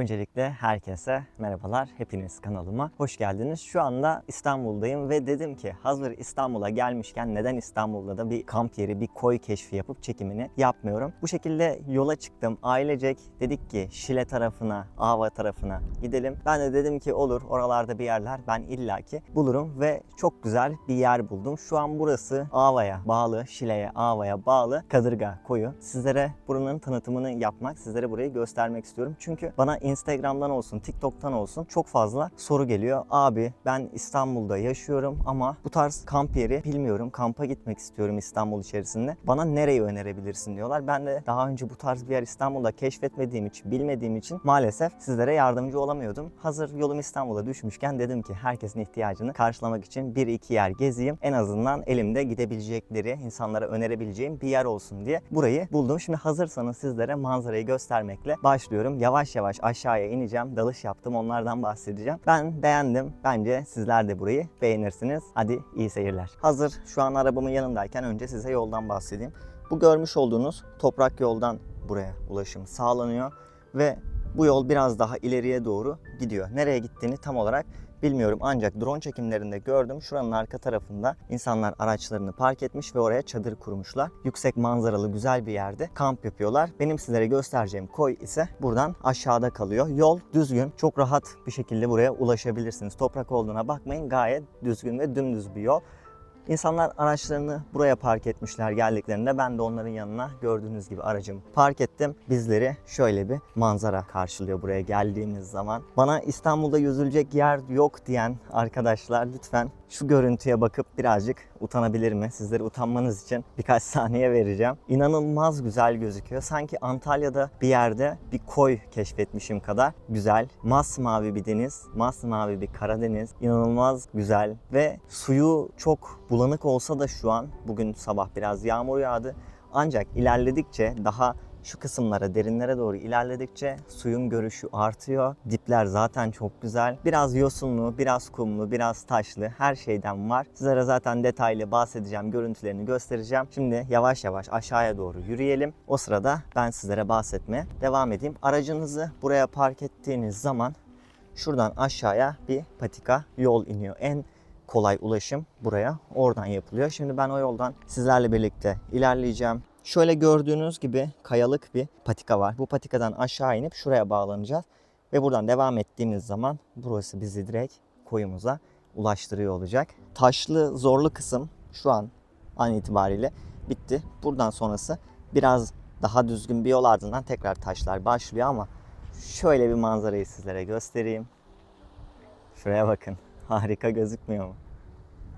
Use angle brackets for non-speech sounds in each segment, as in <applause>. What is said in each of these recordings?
Öncelikle herkese merhabalar. Hepiniz kanalıma hoş geldiniz. Şu anda İstanbul'dayım ve dedim ki hazır İstanbul'a gelmişken neden İstanbul'da da bir kamp yeri, bir koy keşfi yapıp çekimini yapmıyorum. Bu şekilde yola çıktım. Ailecek dedik ki Şile tarafına, Ava tarafına gidelim. Ben de dedim ki olur oralarda bir yerler ben illaki bulurum ve çok güzel bir yer buldum. Şu an burası Ava'ya bağlı, Şile'ye, Ava'ya bağlı Kadırga Koyu. Sizlere buranın tanıtımını yapmak, sizlere burayı göstermek istiyorum. Çünkü bana Instagram'dan olsun, TikTok'tan olsun çok fazla soru geliyor. Abi ben İstanbul'da yaşıyorum ama bu tarz kamp yeri bilmiyorum. Kampa gitmek istiyorum İstanbul içerisinde. Bana nereyi önerebilirsin diyorlar. Ben de daha önce bu tarz bir yer İstanbul'da keşfetmediğim için, bilmediğim için maalesef sizlere yardımcı olamıyordum. Hazır yolum İstanbul'a düşmüşken dedim ki herkesin ihtiyacını karşılamak için bir iki yer gezeyim. En azından elimde gidebilecekleri, insanlara önerebileceğim bir yer olsun diye burayı buldum. Şimdi hazırsanız sizlere manzarayı göstermekle başlıyorum. Yavaş yavaş aşağıya ineceğim. Dalış yaptım. Onlardan bahsedeceğim. Ben beğendim. Bence sizler de burayı beğenirsiniz. Hadi iyi seyirler. Hazır şu an arabamın yanındayken önce size yoldan bahsedeyim. Bu görmüş olduğunuz toprak yoldan buraya ulaşım sağlanıyor ve bu yol biraz daha ileriye doğru gidiyor. Nereye gittiğini tam olarak bilmiyorum ancak drone çekimlerinde gördüm. Şuranın arka tarafında insanlar araçlarını park etmiş ve oraya çadır kurmuşlar. Yüksek manzaralı güzel bir yerde kamp yapıyorlar. Benim sizlere göstereceğim koy ise buradan aşağıda kalıyor. Yol düzgün, çok rahat bir şekilde buraya ulaşabilirsiniz. Toprak olduğuna bakmayın gayet düzgün ve dümdüz bir yol. İnsanlar araçlarını buraya park etmişler geldiklerinde ben de onların yanına gördüğünüz gibi aracımı park ettim. Bizleri şöyle bir manzara karşılıyor buraya geldiğimiz zaman. Bana İstanbul'da yüzülecek yer yok diyen arkadaşlar lütfen şu görüntüye bakıp birazcık utanabilir mi? Sizlere utanmanız için birkaç <laughs> saniye vereceğim. İnanılmaz güzel gözüküyor. Sanki Antalya'da bir yerde bir koy keşfetmişim kadar güzel. Masmavi bir deniz, masmavi bir Karadeniz. İnanılmaz güzel ve suyu çok bulanık olsa da şu an bugün sabah biraz yağmur yağdı. Ancak ilerledikçe daha şu kısımlara, derinlere doğru ilerledikçe suyun görüşü artıyor. Dipler zaten çok güzel. Biraz yosunlu, biraz kumlu, biraz taşlı her şeyden var. Sizlere zaten detaylı bahsedeceğim, görüntülerini göstereceğim. Şimdi yavaş yavaş aşağıya doğru yürüyelim. O sırada ben sizlere bahsetmeye devam edeyim. Aracınızı buraya park ettiğiniz zaman şuradan aşağıya bir patika yol iniyor. En kolay ulaşım buraya oradan yapılıyor. Şimdi ben o yoldan sizlerle birlikte ilerleyeceğim. Şöyle gördüğünüz gibi kayalık bir patika var. Bu patikadan aşağı inip şuraya bağlanacağız. Ve buradan devam ettiğimiz zaman burası bizi direkt koyumuza ulaştırıyor olacak. Taşlı zorlu kısım şu an an itibariyle bitti. Buradan sonrası biraz daha düzgün bir yol ardından tekrar taşlar başlıyor ama şöyle bir manzarayı sizlere göstereyim. Şuraya bakın. Harika gözükmüyor mu?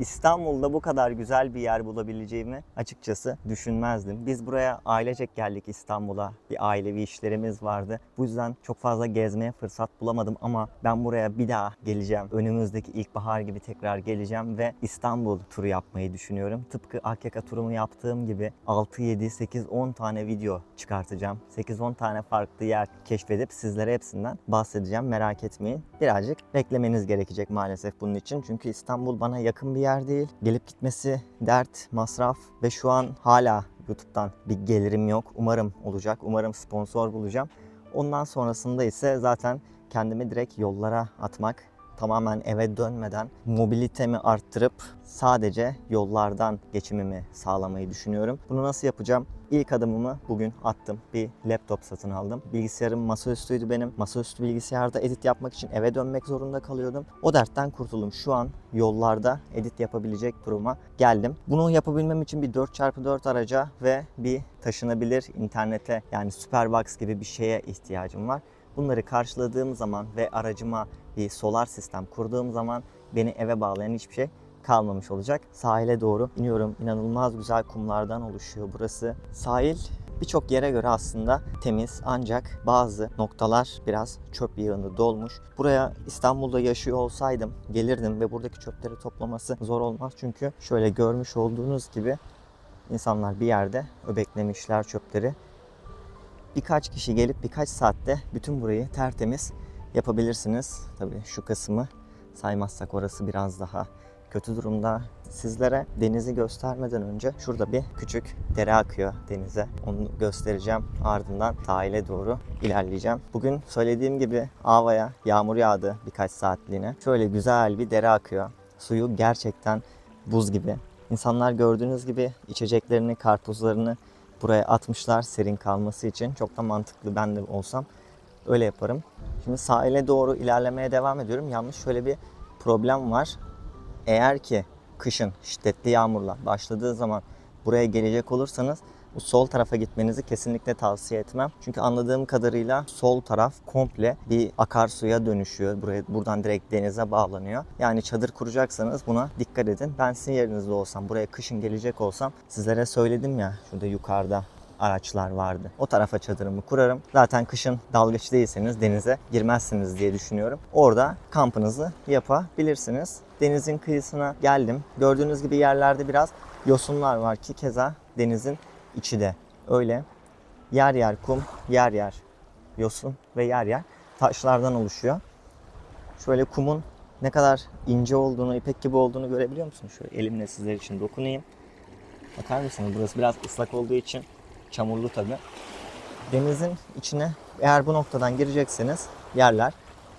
İstanbul'da bu kadar güzel bir yer bulabileceğimi açıkçası düşünmezdim. Biz buraya ailecek geldik İstanbul'a. Bir ailevi işlerimiz vardı. Bu yüzden çok fazla gezmeye fırsat bulamadım ama ben buraya bir daha geleceğim. Önümüzdeki ilkbahar gibi tekrar geleceğim ve İstanbul turu yapmayı düşünüyorum. Tıpkı Akyaka turumu yaptığım gibi 6, 7, 8, 10 tane video çıkartacağım. 8-10 tane farklı yer keşfedip sizlere hepsinden bahsedeceğim. Merak etmeyin. Birazcık beklemeniz gerekecek maalesef bunun için. Çünkü İstanbul bana yakın bir yer değil. Gelip gitmesi dert, masraf ve şu an hala YouTube'dan bir gelirim yok. Umarım olacak. Umarım sponsor bulacağım. Ondan sonrasında ise zaten kendimi direkt yollara atmak, tamamen eve dönmeden mobilitemi arttırıp sadece yollardan geçimimi sağlamayı düşünüyorum. Bunu nasıl yapacağım? İlk adımımı bugün attım. Bir laptop satın aldım. Bilgisayarım masaüstüydü benim. Masaüstü bilgisayarda edit yapmak için eve dönmek zorunda kalıyordum. O dertten kurtuldum. Şu an yollarda edit yapabilecek duruma geldim. Bunu yapabilmem için bir 4x4 araca ve bir taşınabilir internete yani Superbox gibi bir şeye ihtiyacım var. Bunları karşıladığım zaman ve aracıma bir solar sistem kurduğum zaman beni eve bağlayan hiçbir şey kalmamış olacak. Sahile doğru iniyorum. İnanılmaz güzel kumlardan oluşuyor burası. Sahil birçok yere göre aslında temiz ancak bazı noktalar biraz çöp yığını dolmuş. Buraya İstanbul'da yaşıyor olsaydım gelirdim ve buradaki çöpleri toplaması zor olmaz. Çünkü şöyle görmüş olduğunuz gibi insanlar bir yerde öbeklemişler çöpleri. Birkaç kişi gelip birkaç saatte bütün burayı tertemiz yapabilirsiniz. Tabii şu kısmı saymazsak orası biraz daha kötü durumda. Sizlere denizi göstermeden önce şurada bir küçük dere akıyor denize. Onu göstereceğim. Ardından sahile doğru ilerleyeceğim. Bugün söylediğim gibi Ava'ya yağmur yağdı birkaç saatliğine. Şöyle güzel bir dere akıyor. Suyu gerçekten buz gibi. İnsanlar gördüğünüz gibi içeceklerini, karpuzlarını buraya atmışlar serin kalması için. Çok da mantıklı ben de olsam öyle yaparım. Şimdi sahile doğru ilerlemeye devam ediyorum. Yalnız şöyle bir problem var. Eğer ki kışın şiddetli yağmurlar başladığı zaman buraya gelecek olursanız sol tarafa gitmenizi kesinlikle tavsiye etmem. Çünkü anladığım kadarıyla sol taraf komple bir akarsuya dönüşüyor. Buraya buradan direkt denize bağlanıyor. Yani çadır kuracaksanız buna dikkat edin. Ben sizin yerinizde olsam, buraya kışın gelecek olsam sizlere söyledim ya şurada yukarıda araçlar vardı. O tarafa çadırımı kurarım. Zaten kışın dalgıç değilseniz denize girmezsiniz diye düşünüyorum. Orada kampınızı yapabilirsiniz. Denizin kıyısına geldim. Gördüğünüz gibi yerlerde biraz yosunlar var ki keza denizin içi de öyle. Yer yer kum, yer yer yosun ve yer yer taşlardan oluşuyor. Şöyle kumun ne kadar ince olduğunu, ipek gibi olduğunu görebiliyor musunuz? Şöyle elimle sizler için dokunayım. Bakar mısınız? Burası biraz ıslak olduğu için çamurlu tabi. Denizin içine eğer bu noktadan girecekseniz yerler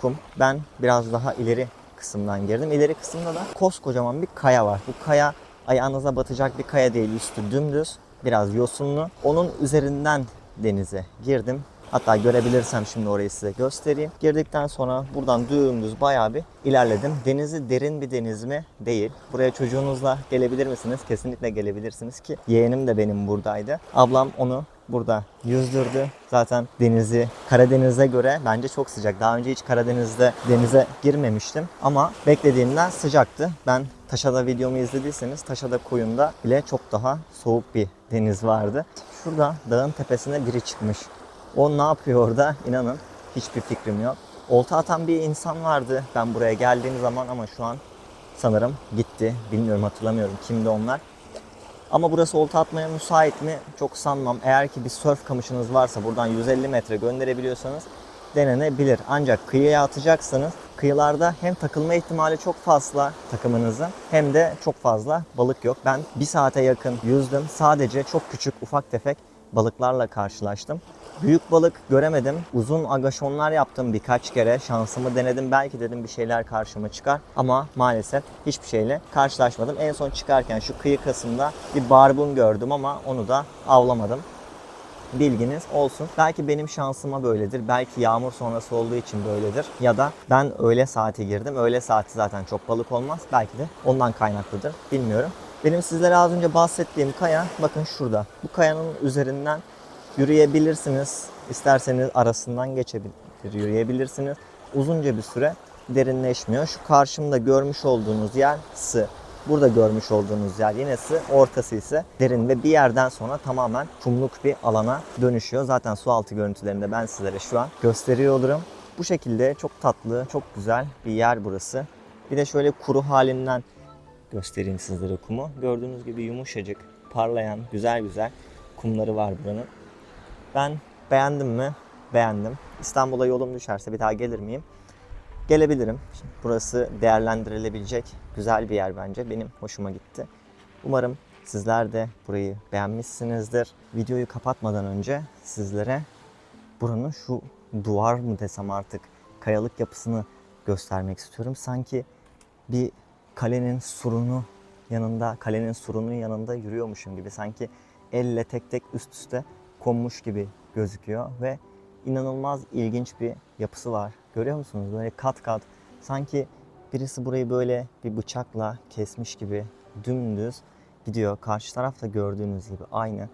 kum. Ben biraz daha ileri kısımdan girdim. İleri kısımda da koskocaman bir kaya var. Bu kaya ayağınıza batacak bir kaya değil. Üstü dümdüz, biraz yosunlu. Onun üzerinden denize girdim. Hatta görebilirsem şimdi orayı size göstereyim. Girdikten sonra buradan dümdüz bayağı bir ilerledim. Denizi derin bir deniz mi? Değil. Buraya çocuğunuzla gelebilir misiniz? Kesinlikle gelebilirsiniz ki yeğenim de benim buradaydı. Ablam onu burada yüzdürdü. Zaten denizi Karadeniz'e göre bence çok sıcak. Daha önce hiç Karadeniz'de denize girmemiştim ama beklediğimden sıcaktı. Ben Taşada videomu izlediyseniz Taşada koyunda bile çok daha soğuk bir deniz vardı. Şurada dağın tepesine biri çıkmış. O ne yapıyor orada? İnanın hiçbir fikrim yok. Olta atan bir insan vardı ben buraya geldiğim zaman ama şu an sanırım gitti. Bilmiyorum hatırlamıyorum kimdi onlar. Ama burası olta atmaya müsait mi? Çok sanmam. Eğer ki bir surf kamışınız varsa buradan 150 metre gönderebiliyorsanız denenebilir. Ancak kıyıya atacaksanız kıyılarda hem takılma ihtimali çok fazla takımınızın hem de çok fazla balık yok. Ben bir saate yakın yüzdüm. Sadece çok küçük ufak tefek balıklarla karşılaştım. Büyük balık göremedim. Uzun agaşonlar yaptım birkaç kere. Şansımı denedim. Belki dedim bir şeyler karşıma çıkar. Ama maalesef hiçbir şeyle karşılaşmadım. En son çıkarken şu kıyı kısmında bir barbun gördüm ama onu da avlamadım. Bilginiz olsun. Belki benim şansıma böyledir. Belki yağmur sonrası olduğu için böyledir. Ya da ben öğle saati girdim. Öğle saati zaten çok balık olmaz. Belki de ondan kaynaklıdır. Bilmiyorum. Benim sizlere az önce bahsettiğim kaya bakın şurada. Bu kayanın üzerinden yürüyebilirsiniz. İsterseniz arasından geçebilir, yürüyebilirsiniz. Uzunca bir süre derinleşmiyor. Şu karşımda görmüş olduğunuz yer sı. Burada görmüş olduğunuz yer yine sı. Ortası ise derin ve bir yerden sonra tamamen kumluk bir alana dönüşüyor. Zaten su altı görüntülerinde ben sizlere şu an gösteriyor olurum. Bu şekilde çok tatlı, çok güzel bir yer burası. Bir de şöyle kuru halinden göstereyim sizlere kumu. Gördüğünüz gibi yumuşacık, parlayan, güzel güzel kumları var buranın. Ben beğendim mi? Beğendim. İstanbul'a yolum düşerse bir daha gelir miyim? Gelebilirim. Burası değerlendirilebilecek güzel bir yer bence. Benim hoşuma gitti. Umarım sizler de burayı beğenmişsinizdir. Videoyu kapatmadan önce sizlere buranın şu duvar mı desem artık kayalık yapısını göstermek istiyorum. Sanki bir kalenin surunu yanında, kalenin surunun yanında yürüyormuşum gibi. Sanki elle tek tek üst üste konmuş gibi gözüküyor ve inanılmaz ilginç bir yapısı var. Görüyor musunuz? Böyle kat kat sanki birisi burayı böyle bir bıçakla kesmiş gibi dümdüz gidiyor. Karşı tarafta gördüğünüz gibi aynı.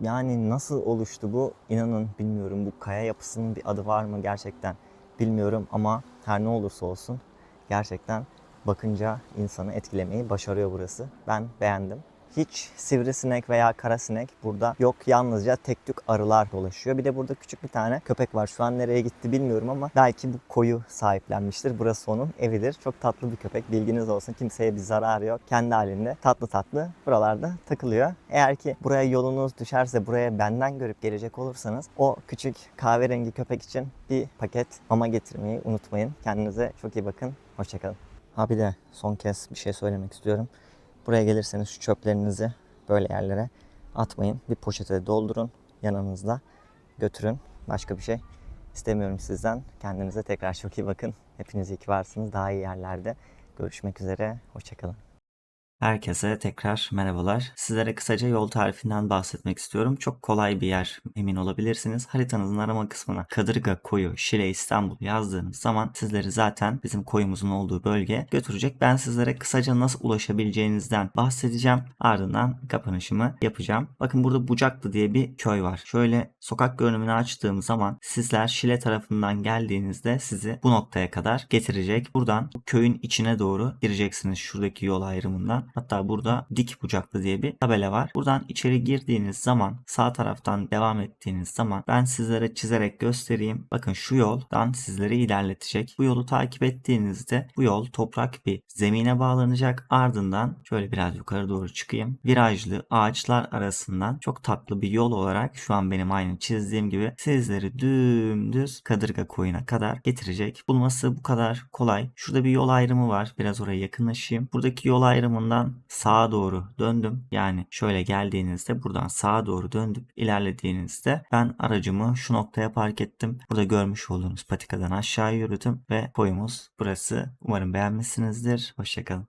Yani nasıl oluştu bu? İnanın bilmiyorum. Bu kaya yapısının bir adı var mı gerçekten bilmiyorum ama her ne olursa olsun gerçekten bakınca insanı etkilemeyi başarıyor burası. Ben beğendim. Hiç sivrisinek veya karasinek burada yok. Yalnızca tek tük arılar dolaşıyor. Bir de burada küçük bir tane köpek var. Şu an nereye gitti bilmiyorum ama belki bu koyu sahiplenmiştir. Burası onun evidir. Çok tatlı bir köpek. Bilginiz olsun. Kimseye bir zararı yok. Kendi halinde tatlı tatlı buralarda takılıyor. Eğer ki buraya yolunuz düşerse buraya benden görüp gelecek olursanız o küçük kahverengi köpek için bir paket mama getirmeyi unutmayın. Kendinize çok iyi bakın. Hoşçakalın. Ha bir de son kez bir şey söylemek istiyorum. Buraya gelirseniz şu çöplerinizi böyle yerlere atmayın. Bir poşete doldurun yanınızda götürün. Başka bir şey istemiyorum sizden. Kendinize tekrar çok iyi bakın. Hepiniz iyi ki varsınız. Daha iyi yerlerde görüşmek üzere. Hoşçakalın. Herkese tekrar merhabalar. Sizlere kısaca yol tarifinden bahsetmek istiyorum. Çok kolay bir yer emin olabilirsiniz. Haritanızın arama kısmına Kadırga Koyu, Şile, İstanbul yazdığınız zaman sizleri zaten bizim koyumuzun olduğu bölgeye götürecek. Ben sizlere kısaca nasıl ulaşabileceğinizden bahsedeceğim. Ardından kapanışımı yapacağım. Bakın burada Bucaklı diye bir köy var. Şöyle sokak görünümünü açtığım zaman sizler Şile tarafından geldiğinizde sizi bu noktaya kadar getirecek. Buradan bu köyün içine doğru gireceksiniz şuradaki yol ayrımından. Hatta burada dik bucaklı diye bir tabela var. Buradan içeri girdiğiniz zaman sağ taraftan devam ettiğiniz zaman ben sizlere çizerek göstereyim. Bakın şu yoldan sizleri ilerletecek. Bu yolu takip ettiğinizde bu yol toprak bir zemine bağlanacak. Ardından şöyle biraz yukarı doğru çıkayım. Virajlı ağaçlar arasından çok tatlı bir yol olarak şu an benim aynı çizdiğim gibi sizleri dümdüz Kadırga koyuna kadar getirecek. Bulması bu kadar kolay. Şurada bir yol ayrımı var. Biraz oraya yakınlaşayım. Buradaki yol ayrımından sağa doğru döndüm. Yani şöyle geldiğinizde buradan sağa doğru döndüp ilerlediğinizde ben aracımı şu noktaya park ettim. Burada görmüş olduğunuz patikadan aşağı yürüdüm ve koyumuz burası. Umarım beğenmişsinizdir. Hoşçakalın.